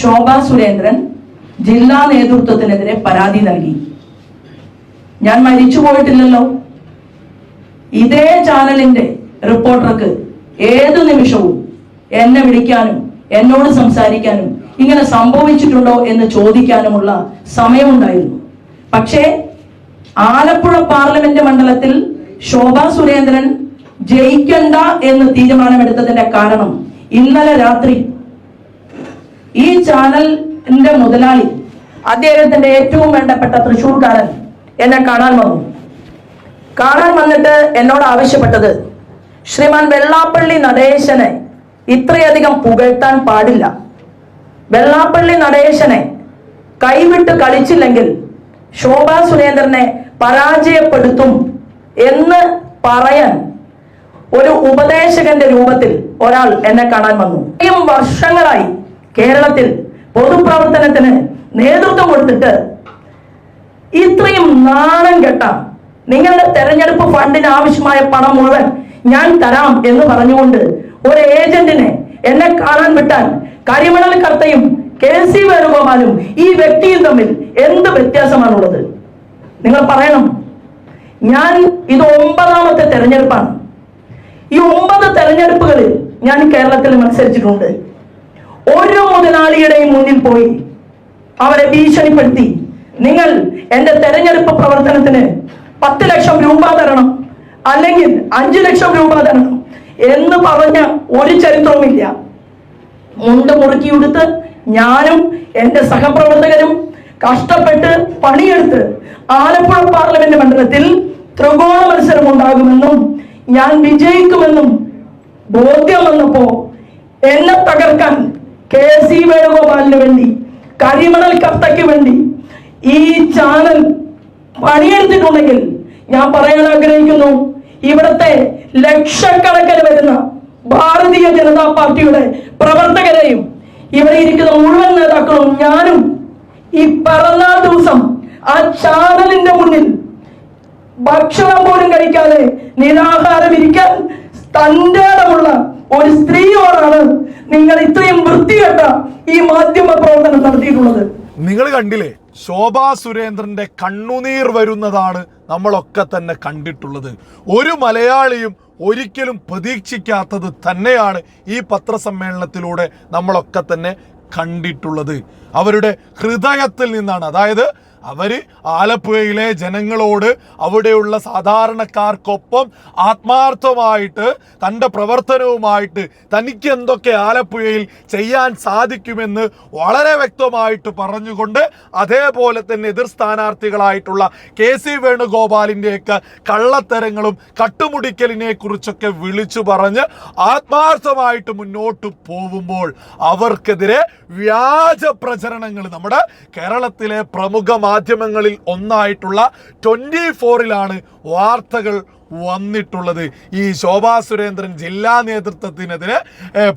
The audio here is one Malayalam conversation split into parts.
ശോഭാ സുരേന്ദ്രൻ ജില്ലാ നേതൃത്വത്തിനെതിരെ പരാതി നൽകി. ഞാൻ മരിച്ചു പോയിട്ടില്ലല്ലോ. ഇതേ ചാനലിന്റെ റിപ്പോർട്ടർക്ക് ഏത് നിമിഷവും എന്നെ വിളിക്കാനും എന്നോട് സംസാരിക്കാനും ഇങ്ങനെ സംഭവിച്ചിട്ടുണ്ടോ എന്ന് ചോദിക്കാനുമുള്ള സമയമുണ്ടായിരുന്നു. പക്ഷേ ആലപ്പുഴ പാർലമെന്റ് മണ്ഡലത്തിൽ ശോഭ സുരേന്ദ്രൻ ജയിക്കണ്ട എന്ന് തീരുമാനമെടുത്തതിന്റെ കാരണം ഇന്നലെ രാത്രി ഈ ചാനലിന്റെ മുതലാളി അദ്ദേഹത്തിന്റെ ഏറ്റവും വേണ്ടപ്പെട്ട തൃശൂർക്കാരൻ എന്നെ കാണാൻ വന്നു. കാണാൻ വന്നിട്ട് എന്നോട് ആവശ്യപ്പെട്ടത് ശ്രീമാൻ വെള്ളാപ്പള്ളി നടേശനെ ഇത്രയധികം പുകഴ്ത്താൻ പാടില്ല. വെള്ളാപ്പള്ളി നടേശനെ കൈവിട്ട് കളിച്ചില്ലെങ്കിൽ ശോഭാ സുരേന്ദ്രനെ പരാജയപ്പെടുത്തും എന്ന് പറയാൻ ഒരു ഉപദേശകന്റെ രൂപത്തിൽ ഒരാൾ എന്നെ കാണാൻ വന്നു. വർഷങ്ങളായി കേരളത്തിൽ പൊതുപ്രവർത്തനത്തിന് നേതൃത്വം കൊടുത്തിട്ട് ഇത്രയും നാണം കെട്ട നിങ്ങളുടെ തെരഞ്ഞെടുപ്പ് ഫണ്ടിന് ആവശ്യമായ പണം മുഴുവൻ ഞാൻ തരാം എന്ന് പറഞ്ഞുകൊണ്ട് ഒരു ഏജന്റിനെ എന്നെ കാണാൻ വിട്ടാൽ കരിമണൽ കർത്തയും കെ സി വേണുഗോപാലും ഈ വ്യക്തിയും തമ്മിൽ എന്ത് വ്യത്യാസമാണുള്ളത്? നിങ്ങൾ പറയണം. ഞാൻ ഇത് ഒമ്പതാമത്തെ തെരഞ്ഞെടുപ്പാണ്. ഈ ഒമ്പത് തെരഞ്ഞെടുപ്പുകളിൽ ഞാൻ കേരളത്തിൽ മത്സരിച്ചിട്ടുണ്ട്. ഓരോ മുതലാളിയുടെയും മുന്നിൽ പോയി അവരെ ഭീഷണിപ്പെടുത്തി. നിങ്ങൾ എന്റെ തെരഞ്ഞെടുപ്പ് പ്രവർത്തനത്തിന് പത്ത് ലക്ഷം രൂപ തരണം അല്ലെങ്കിൽ അഞ്ചു ലക്ഷം രൂപ തരണം എന്ന് പറഞ്ഞ ഒരു ചരിത്രവുമില്ല. മുണ്ട് മുറുക്കിയെടുത്ത് ഞാനും എന്റെ സഹപ്രവർത്തകരും കഷ്ടപ്പെട്ട് പണിയെടുത്ത് ആലപ്പുഴ പാർലമെന്റ് മണ്ഡലത്തിൽ ത്രികോണ മത്സരം ഉണ്ടാകുമെന്നും ഞാൻ വിജയിക്കുമെന്നും ബോധ്യം വന്നപ്പോ എന്നെ തകർക്കാൻ കെ സി വേണുഗോപാലിന് വേണ്ടി കരിമണൽ കത്തയ്ക്ക് വേണ്ടി ഈ ചാനൽ പണിയെടുത്തിട്ടുണ്ടെങ്കിൽ ഞാൻ പറയാൻ ആഗ്രഹിക്കുന്നു ഇവിടുത്തെ ലക്ഷക്കണക്കിന് വരുന്ന ഭാരതീയ ജനതാ പാർട്ടിയുടെ പ്രവർത്തകരെയും ഇവിടെ ഇരിക്കുന്ന മുഴുവൻ നേതാക്കളും ഞാനും ഈ പിറന്നാൾ ദിവസം ആ ചാനലിന്റെ മുന്നിൽ ഭക്ഷണം പോലും കഴിക്കാതെ നിരാഹാരം ഇരിക്കാൻ തന്റെ ഇടമുള്ള ഒരു സ്ത്രീയോടാണ് നിങ്ങൾ ഇത്രയും വൃത്തികെട്ട ഈ മാധ്യമ പ്രവർത്തനം നടത്തിയിട്ടുള്ളത്. നിങ്ങൾ കണ്ടില്ലേ? ശോഭാ സുരേന്ദ്രന്റെ കണ്ണുനീർ വരുന്നതാണ് നമ്മളൊക്കെ തന്നെ കണ്ടിട്ടുള്ളത്. ഒരു മലയാളിയും ഒരിക്കലും പ്രതീക്ഷിക്കാത്തത് തന്നെയാണ് ഈ പത്രസമ്മേളനത്തിലൂടെ നമ്മളൊക്കെ തന്നെ കണ്ടിട്ടുള്ളത്. അവരുടെ ഹൃദയത്തിൽ നിന്നാണ്. അതായത് അവർ ആലപ്പുഴയിലെ ജനങ്ങളോട് അവിടെയുള്ള സാധാരണക്കാർക്കൊപ്പം ആത്മാർത്ഥമായിട്ട് തന്റെ പ്രവർത്തനവുമായിട്ട് തനിക്ക് എന്തൊക്കെ ആലപ്പുഴയിൽ ചെയ്യാൻ സാധിക്കുമെന്ന് വളരെ വ്യക്തമായിട്ട് പറഞ്ഞുകൊണ്ട് അതേപോലെ തന്നെ എതിർ സ്ഥാനാർത്ഥികളായിട്ടുള്ള കെ സി വേണുഗോപാലിന്റെയൊക്കെ കള്ളത്തരങ്ങളും കട്ടുമുടിക്കലിനെ കുറിച്ചൊക്കെ വിളിച്ചു പറഞ്ഞ് ആത്മാർത്ഥമായിട്ട് മുന്നോട്ട് പോകുമ്പോൾ അവർക്കെതിരെ വ്യാജ പ്രചരണങ്ങൾ നമ്മുടെ കേരളത്തിലെ പ്രമുഖ മാധ്യമങ്ങളിൽ ഒന്നായിട്ടുള്ള ട്വന്റി ഫോറിലാണ് വാർത്തകൾ വന്നിട്ടുള്ളത്. ഈ ശോഭാ സുരേന്ദ്രൻ ജില്ലാ നേതൃത്വത്തിനെതിരെ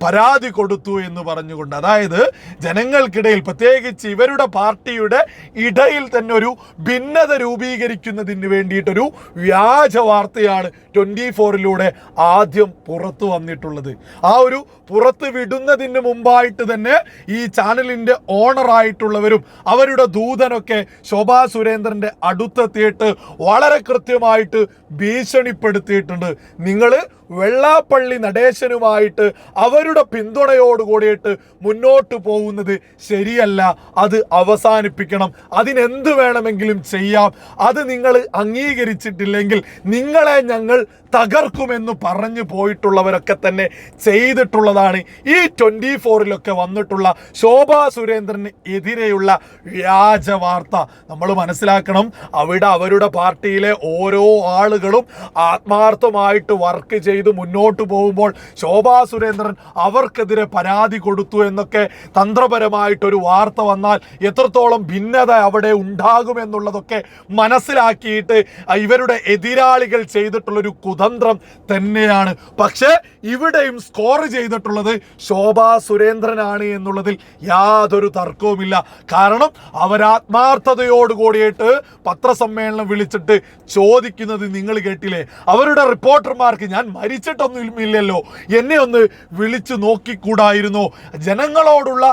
പരാതി കൊടുത്തു എന്ന് പറഞ്ഞുകൊണ്ട്. അതായത് ജനങ്ങൾക്കിടയിൽ പ്രത്യേകിച്ച് ഇവരുടെ പാർട്ടിയുടെ ഇടയിൽ തന്നെ ഒരു ഭിന്നത രൂപീകരിക്കുന്നതിന് വേണ്ടിയിട്ടൊരു വ്യാജ വാർത്തയാണ് ട്വന്റി ഫോറിലൂടെ ആദ്യം പുറത്തു വന്നിട്ടുള്ളത്. ആ ഒരു പുറത്ത് വിടുന്നതിന് മുമ്പായിട്ട് തന്നെ ഈ ചാനലിന്റെ ഓണറായിട്ടുള്ളവരും അവരുടെ ദൂതനൊക്കെ ശോഭാ സുരേന്ദ്രന്റെ അടുത്തെത്തിയിട്ട് വളരെ കൃത്യമായിട്ട് ഭീഷണിപ്പെടുത്തിയിട്ടുണ്ട് നിങ്ങൾ വെള്ളാപ്പള്ളി നടേശനുമായിട്ട് അവരുടെ പിന്തുണയോട് കൂടിയിട്ട് മുന്നോട്ട് പോകുന്നത് ശരിയല്ല. അത് അവസാനിപ്പിക്കണം. അതിനെന്ത് വേണമെങ്കിലും ചെയ്യാം. അത് നിങ്ങൾ അംഗീകരിച്ചിട്ടില്ലെങ്കിൽ നിങ്ങളെ ഞങ്ങൾ തകർക്കുമെന്ന് പറഞ്ഞു പോയിട്ടുള്ളവരൊക്കെ തന്നെ ചെയ്തിട്ടുള്ളതാണ്. ഈ ട്വന്റി ഫോറിലൊക്കെ വന്നിട്ടുള്ള ശോഭാ സുരേന്ദ്രന് എതിരെയുള്ള വ്യാജ വാർത്ത നമ്മൾ മനസ്സിലാക്കണം. അവിടെ അവരുടെ പാർട്ടിയിലെ ഓരോ ആളുകളും ആത്മാർത്ഥമായിട്ട് വർക്ക് ചെയ്ത് മുന്നോട്ട് പോകുമ്പോൾ ശോഭാ സുരേന്ദ്രൻ അവർക്കെതിരെ പരാതി കൊടുത്തു എന്നൊക്കെ തന്ത്രപരമായിട്ടൊരു വാർത്ത വന്നാൽ എത്രത്തോളം ഭിന്നത അവിടെ ഉണ്ടാകുമെന്നുള്ളതൊക്കെ മനസ്സിലാക്കിയിട്ട് ഇവരുടെ എതിരാളികൾ ചെയ്തിട്ടുള്ളൊരു കുതന്ത്രം തന്നെയാണ്. പക്ഷേ ഇവിടെയും സ്കോർ ചെയ്തിട്ടുള്ളത് ശോഭാ സുരേന്ദ്രനാണ് എന്നുള്ളതിൽ യാതൊരു തർക്കവുമില്ല. കാരണം അവരാത്മാർത്ഥതയോട് കൂടിയിട്ട് പത്രസമ്മേളനം വിളിച്ചിട്ട് ചോദിക്കുന്നത് നിങ്ങൾ കേട്ടില്ലേ? അവരുടെ റിപ്പോർട്ടർമാർക്ക് ഞാൻ മരിച്ചിട്ടൊന്നും ഇല്ലല്ലോ എന്നെ ഒന്ന് വിളിച്ചു നോക്കിക്കൂടായിരുന്നു. ജനങ്ങളോടുള്ള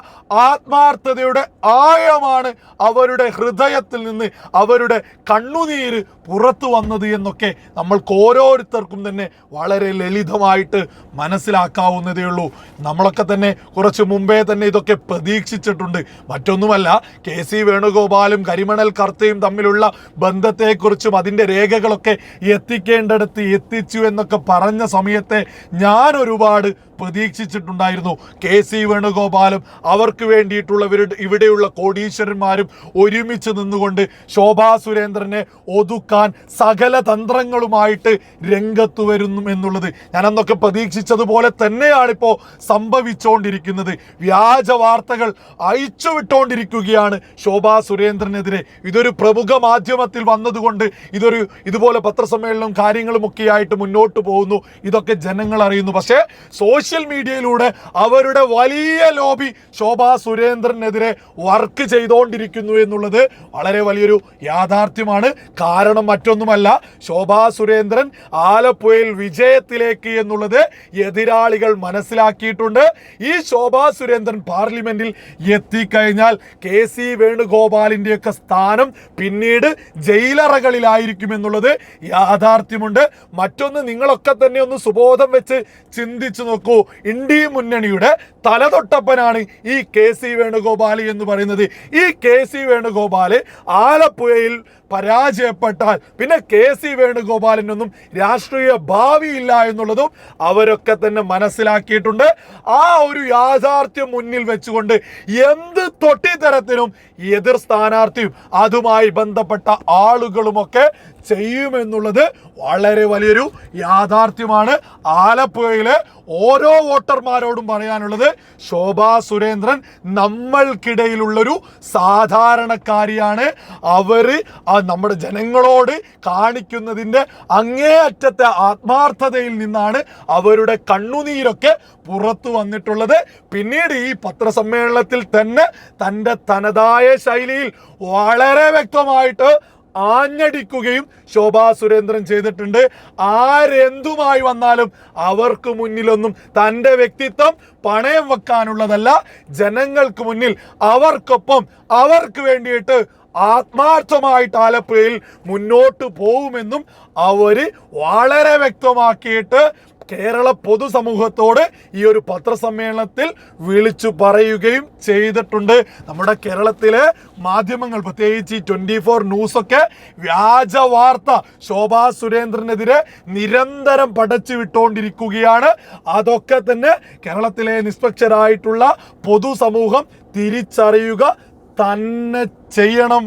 ആത്മാർത്ഥതയുടെ ആഴമാണ് അവരുടെ ഹൃദയത്തിൽ നിന്ന് അവരുടെ കണ്ണുനീര് പുറത്തു വന്നത് എന്നൊക്കെ നമ്മൾക്ക് ഓരോരുത്തർക്കും തന്നെ വളരെ ലളിതമായിട്ട് മനസ്സിലാക്കാവുന്നതേ ഉള്ളൂ. നമ്മളൊക്കെ തന്നെ കുറച്ച് മുമ്പേ തന്നെ ഇതൊക്കെ പ്രതീക്ഷിച്ചിട്ടുണ്ട്. മറ്റൊന്നുമല്ല കെ സി വേണുഗോപാലും കരിമണൽ കർത്തയും തമ്മിലുള്ള ബന്ധത്തെക്കുറിച്ചും അതിന്റെ രേഖകളൊക്കെ എത്തിക്കേണ്ടടുത്ത് എത്തിച്ചു എന്നൊക്കെ പറഞ്ഞ സമയത്തെ ഞാൻ ഒരുപാട് പ്രതീക്ഷിച്ചിട്ടുണ്ടായിരുന്നു. കെ സി വേണുഗോപാലും അവർക്ക് വേണ്ടിയിട്ടുള്ളവരുടെ ഇവിടെയുള്ള കോടീശ്വരന്മാരും ഒരുമിച്ച് നിന്നുകൊണ്ട് ശോഭാ സുരേന്ദ്രനെ ഒതുക്കാൻ സകല തന്ത്രങ്ങളുമായിട്ട് രംഗത്ത് വരുന്നു എന്നുള്ളത് ഞാൻ അന്നൊക്കെ പ്രതീക്ഷിച്ചതുപോലെ തന്നെയാണിപ്പോൾ സംഭവിച്ചുകൊണ്ടിരിക്കുന്നത് വ്യാജ വാർത്തകൾ അയച്ചുവിട്ടുകൊണ്ടിരിക്കുകയാണ് ശോഭാ സുരേന്ദ്രനെതിരെ. ഇതൊരു പ്രമുഖ മാധ്യമത്തിൽ വന്നതുകൊണ്ട് ഇതൊരു ഇതുപോലെ പത്രസമ്മേളനവും കാര്യങ്ങളും ഒക്കെ ആയിട്ട് മുന്നോട്ട് പോകുന്നു. ഇതൊക്കെ ജനങ്ങൾ അറിയുന്നു. പക്ഷേ സോഷ്യൽ മീഡിയയിലൂടെ അവരുടെ വലിയ ലോബി ശോഭാ സുരേന്ദ്രനെതിരെ വർക്ക് ചെയ്തുകൊണ്ടിരിക്കുന്നു എന്നുള്ളത് വളരെ വലിയൊരു യാഥാർത്ഥ്യമാണ്. കാരണം മറ്റൊന്നുമല്ല ശോഭാ സുരേന്ദ്രൻ ആലപ്പുഴയിൽ വിജയത്തിലേക്ക് എന്നുള്ളത് എതിരാളികൾ മനസ്സിലാക്കിയിട്ടുണ്ട്. ഈ ശോഭാ സുരേന്ദ്രൻ പാർലമെന്റിൽ എത്തിക്കഴിഞ്ഞാൽ കെ സി വേണുഗോപാലിന്റെയൊക്കെ സ്ഥാനം പിന്നീട് ജയിലറകളിലായിരിക്കും എന്നുള്ളത് യാഥാർത്ഥ്യമുണ്ട്. മറ്റൊന്ന് നിങ്ങളൊക്കെ തന്നെ ഒന്ന് സുബോധം വെച്ച് ചിന്തിച്ചു നോക്കൂ. ഇന്ത്യ മുന്നണിയുടെ തലതൊട്ടപ്പനാണ് ഈ കെ സി വേണുഗോപാൽ എന്ന് പറയുന്നത്. ഈ കെ സി വേണുഗോപാൽ ആലപ്പുഴയിൽ പരാജയപ്പെട്ടാൽ പിന്നെ കെ സി വേണുഗോപാലിനൊന്നും രാഷ്ട്രീയ ഭാവിയില്ല എന്നുള്ളതും അവരൊക്കെ തന്നെ മനസ്സിലാക്കിയിട്ടുണ്ട്. ആ ഒരു യാഥാർത്ഥ്യം മുന്നിൽ വെച്ചുകൊണ്ട് എന്ത് തൊട്ടിത്തരത്തിനും എതിർ സ്ഥാനാർത്ഥിയും അതുമായി ബന്ധപ്പെട്ട ആളുകളുമൊക്കെ ചെയ്യുമെന്നുള്ളത് വളരെ വലിയൊരു യാഥാർത്ഥ്യമാണ്. ആലപ്പുഴയിലെ ഓരോ വോട്ടർമാരോടും പറയാനുള്ളത് ശോഭാ സുരേന്ദ്രൻ നമ്മൾക്കിടയിലുള്ളൊരു സാധാരണക്കാരിയാണ്. അവർ നമ്മുടെ ജനങ്ങളോട് കാണിക്കുന്നതിന്റെ അങ്ങേയറ്റത്തെ ആത്മാർത്ഥതയിൽ നിന്നാണ് അവരുടെ കണ്ണുനീരൊക്കെ പുറത്തു വന്നിട്ടുള്ളത്. പിന്നീട് ഈ പത്രസമ്മേളനത്തിൽ തന്നെ തന്റെ തനതായ ശൈലിയിൽ വളരെ വ്യക്തമായിട്ട് ആഞ്ഞടിക്കുകയും ശോഭാ സുരേന്ദ്രൻ ചെയ്തിട്ടുണ്ട്. ആരെന്തുമായി വന്നാലും അവർക്ക് മുന്നിലൊന്നും തന്റെ വ്യക്തിത്വം പണയം വെക്കാനുള്ളതല്ല. ജനങ്ങൾക്ക് മുന്നിൽ അവർക്കൊപ്പം അവർക്ക് വേണ്ടിയിട്ട് ആത്മാർത്ഥമായിട്ട് ആലപ്പുഴയിൽ മുന്നോട്ട് പോകുമെന്നും അവർ വളരെ വ്യക്തമാക്കിയിട്ട് കേരള പൊതുസമൂഹത്തോട് ഈ ഒരു പത്രസമ്മേളനത്തിൽ വിളിച്ചു പറയുകയും ചെയ്തിട്ടുണ്ട്. നമ്മുടെ കേരളത്തിലെ മാധ്യമങ്ങൾ പ്രത്യേകിച്ച് ഈ ട്വന്റി ഫോർ ന്യൂസൊക്കെ വ്യാജ വാർത്ത ശോഭാ സുരേന്ദ്രനെതിരെ നിരന്തരം പടച്ചു വിട്ടുകൊണ്ടിരിക്കുകയാണ് അതൊക്കെ തന്നെ കേരളത്തിലെ നിഷ്പക്ഷരായിട്ടുള്ള പൊതുസമൂഹം തിരിച്ചറിയുക തന്നെ ചെയ്യണം.